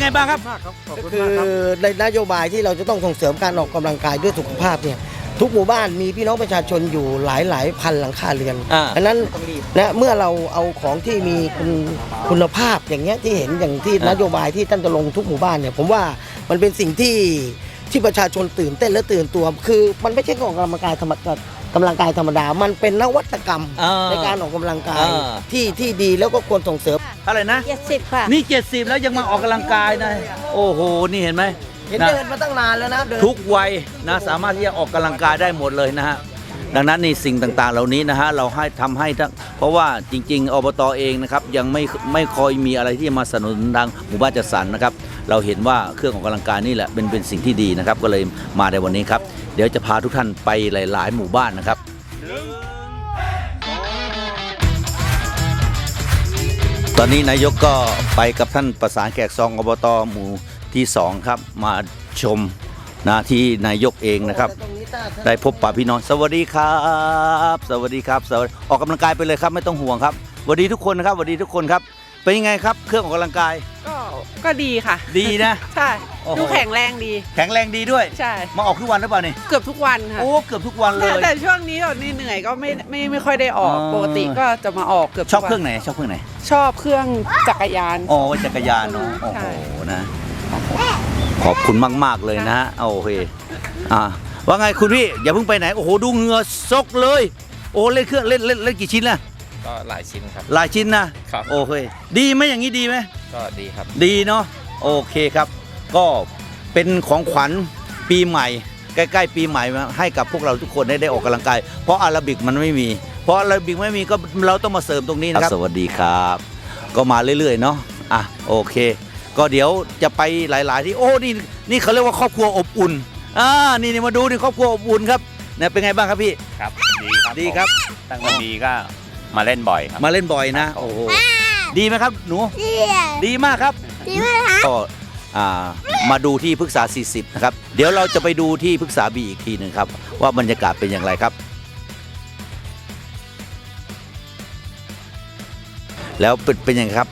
ไงบ้างครับ มากครับขอบก็คุณคือมากครับ ในนโยบายที่เราจะต้องส่งเสริมการออกกำลังกายด้วยสุขภาพเนี่ยทุกหมู่บ้านมีพี่น้องประชาชนอยู่หลายหลายพันหลังคาเรือนอ่า ดังนั้นนะเมื่อเราเอาของที่มีคุณคุณภาพอย่างเงี้ยที่เห็นอย่างที่อ่านนโยบายที่ท่านจะลงทุกหมู่บ้านเนี่ยผมว่ามันเป็นสิ่งที่ที่ประชาชนตื่นเต้นและตื่นตัว คือมันไม่ใช่การออกกำลังกายธรรมดา กำลังกายธรรมดา มันเป็นนวัตกรรมอ่าในการออกกำลังกายอ่าที่ที่ดีแล้วก็ควรส่งเสริมอะไรนะเจ็ดสิบค่ะนี่ 70 แล้วยังมาออกกำลังกายนะโอ้โหนี่เห็นไหมเห็นนะเดินมาตั้งนานแล้วนะเดินทุกวัยนะสามารถที่จะออกกำลังกายได้หมดเลยนะฮะ ดังนั้นในสิ่งต่างๆ เหล่านี้นะฮะเราให้ทำให้ทั้งเพราะว่าจริง ๆอบตเองนะครับยังไม่ไม่คอยมีอะไรที่จะมาสนับสนุนทางหมู่บ้านจัดสรรนะครับเราเห็นว่าเครื่องออกกำลังกายนี่แหละเป็นเป็นสิ่งที่ดีนะครับก็เลยมาในวันนี้ครับเดี๋ยวจะพาทุกท่านไปหลาย ๆ หมู่บ้านนะครับตอนนี้นายกก็ไปกับท่านประสานแขกซองอบตหมู่ที่สองครับ มาชม นะที่นายกเองนะครับ ได้พบปะพี่น้อง สวัสดีครับ สวัสดีครับสวัสดีออกกำลังกายไปเลยครับไม่ต้องห่วงครับสวัสดีทุกคนนะครับสวัสดีทุกคนครับ เป็นยังไงครับ เครื่องออกกำลังกาย ก็ก็ดีค่ะ ดีนะ ใช่โอ้โหดูแข็งแรงดี แข็งแรงดีด้วย ใช่ มาออกทุกวันหรือเปล่านี่ เกือบทุกวันค่ะ โอ้ เกือบทุกวันเลแต่ยแต่ช่วงนี้แบบนี่เหนื่อยก็ไม่ไม่ไม่ค่อยได้ออกอ๋อปกติก็จะมาออกเกือบชอบทุกวันเครื่องไหนชอบเครื่องไหน ชอบเครื่องจักรยานโอ้จักรยานเนาะ โอ้ใช่โห นะ ขอบคุณมาก ๆ เลยนะฮะโอเคอ่าว่าไงคุณพี่อย่าเพิ่งไปไหน โอ้โหดูเหงื่อซกเลย โอ้เล่นเครื่องเล่นเล่นเล่นกี่ชิ้นล่ะก็หลายชิ้นครับ หลายชิ้นนะครับ โอเคดีไหมอย่างนี้ดีไหมก็ดีครับ ดีเนาะโอเคครับ ก็เป็นของขวัญปีใหม่ ใกล้ๆ ปีใหม่มาให้กับพวกเราทุกคนได้ได้ออกกำลังกาย เพราะอาราบิกมันไม่มี เพราะอาราบิกไม่มีก็เราต้องมาเสริมตรงนี้นะครับ สวัสดีครับ ก็มาเรื่อยๆเนาะอะโอเค ก็เดี๋ยวจะไปหลาย ๆ ที่โอ้นี่นี่เขาเรียกว่าครอบครัวอบอุ่นอ่านี่นี่มาดูนี่ครอบครัวอบอุ่นครับเนี่ยเป็นไงบ้างครับพี่ครับดีครับดีครับผมตั้งแต่ดีก็มาเล่นบ่อยครับ มาเล่นบ่อยนะ โอ้โหดีไหมครับ หนู ดีมากครับ ดีมากครับก็อ่ามาดูที่พฤกษา 40 นะครับ เดี๋ยวเราจะไปดูที่พฤกษาบีอีกทีหนึ่งครับ ว่าบรรยากาศเป็นอย่างไรครับ แล้วเป็นเป็นยังไงครับ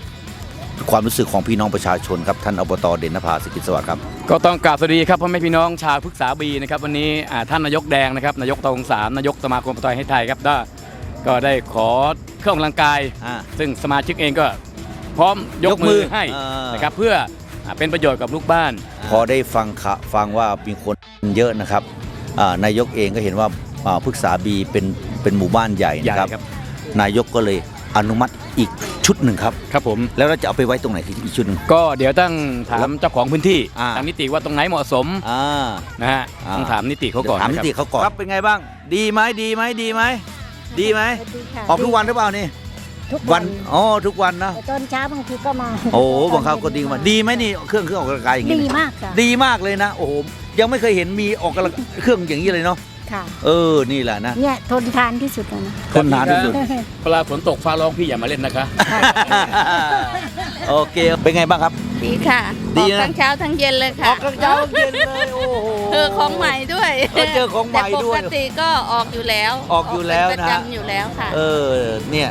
ความรู้สึกของพี่น้องประชาชนครับท่านอบตเด่นนภาสกิจสวัสดิ์ครับ ก็ต้องกราบสวัสดีครับพ่อแม่พี่น้องชาวพฤกษาบีนะครับวันนี้อ่าท่านนายกแดงนะครับนายกตองสามนายกสมาคมปตอยให้ไทยครับได้ก็ได้ขอเครื่องออกกำลังกาย อ่าซึ่งสมาชิกเองก็พร้อมยยกกมืมืออให้อ่าน นะครับเพื่ออ่าเป็นประโยชน์กับลูกบ้าน พอได้ฟังข่าวฟังว่ามีคนเยอะนะครับอ่านายกเองก็เห็นว่าอ่าพฤกษาบีเป็นเป็นหมู่บ้านใหญ่ใหญ่นะครับครับนายกก็เลย อนุมัติอีกชุดหนึ่งครับ ครับผมแล้วเราจะเอาไปไว้ตรงไหนอีกชุดหนึ่ง ก็เดี๋ยวต้องถามเจ้าของพื้นที่อ่า ทางนิติว่าตรงไหนเหมาะสมอ่า นะฮะอ่า ต้องถามนิติเขาก่อนถามนินะครับติเขาก่อนครับเป็นไงบ้าง ดีไหมดีไหมดีไหมดีไหมออกทุกวันหรือเปล่านี่ทุกวัวันนอ๋อทุกวันนะแต่ตอนเช้าบางทีก็มาโอ้บางครั้งก็ดีมาดีไหมนี่เครื่องเครื่องออกกำลังกายอย่างดีนี้มากค่ะดีมากเลยนะโอ้โหยังไม่เคยเห็นมีออกกำลังเครื่องอย่างนี้เลยเนาะ ค่ะ เออนี่แหละนะ เนี่ยทนทานที่สุดแล้วนะ ทนนานที่สุด เวลาฝนตกฟ้าร้องพี่อย่ามาเล่นนะคะ โอเค เป็นไงบ้างครับ ดีค่ะดีออกนะ ทั้งเช้าทั้งเย็นเลยอค่ะอกกำลังเช้าเย็นเลยโอ้โห เจอของใหม่ด้วยเออเจอของใหม่ด้วยแต่ปกติก็ออกอยู่แล้วออกอยู่แล้วนะเป็นประจำอยู่แล้วค่ะ เออเนี่ย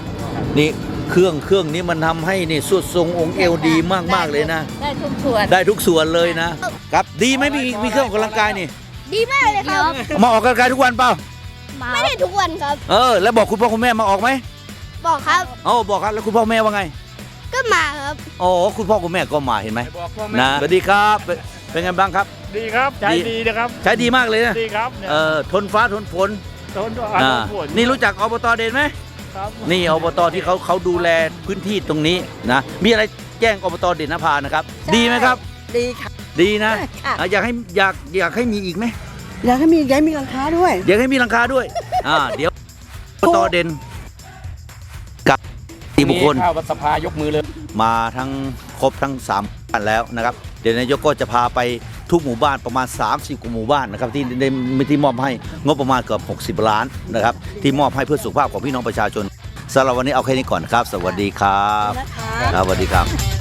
นี่เครื่องเครื่องนี้มันทำให้นี่สุดทรงองค์เอวดีมากมากๆเลยนะ ได้ทุกส่วน ได้ทุกส่วนเลยนะครับ ดีไหมมีมีเครื่องออกกำลังกายนี่ ดีมากเลยครับ มาออกกำลังกายทุกวันเปล่า ไม่ได้ทุกวันครับ เออ แล้วบอกคุณพ่อคุณแม่มาออกไหมบอกครับโอ้บอกครับ แล้วคุณพ่อแม่ว่าไง ก็มาครับโอ้คุณพ่อคุณแม่ก็มาเห็นไหมบอกพ่อแม่นะสวัสดีครับเป็นเป็นไงบ้างครับ ดีครับใจดี ดีนะครับ ใช้ดีมากเลยนะดีครับเนี่ยเออทนฟ้าทนฝนทนอ่านอ่าฝนนี่รู้จักอบตเด่นไหมครับนี่อบตที่เขาเขาดูแลพื้นที่ตรงนี้นะมีอะไรแจ้งอบตเด่นนภานะครับ ดีไหมครับ ดีค่ะ ดีนะค่ะ อะอยากให้อยากอยากให้มีอีกไหมอยากให้มีอยากให้มีหลังคาด้วย อยากให้มีหลังคาด้วย อ่า เดี๋ยวอบตเด่นกับทีบุคคล เข้าวัดสภายกมือเลย มาทั้งครบทั้ง3หมู่บ้านแล้วนะครับ เดี๋ยวนายกก็จะพาไปทุกหมู่บ้านประมาณ 30กว่าหมู่บ้านนะครับที่ได้ที่มอบให้งบประมาณเกือบ60 ล้านนะครับที่มอบให้เพื่อสุขภาพของพี่น้องประชาชนสำหรับวันนี้เอาแค่นี้ก่อนครับ สวัสดีครับครับสวัสดีครับ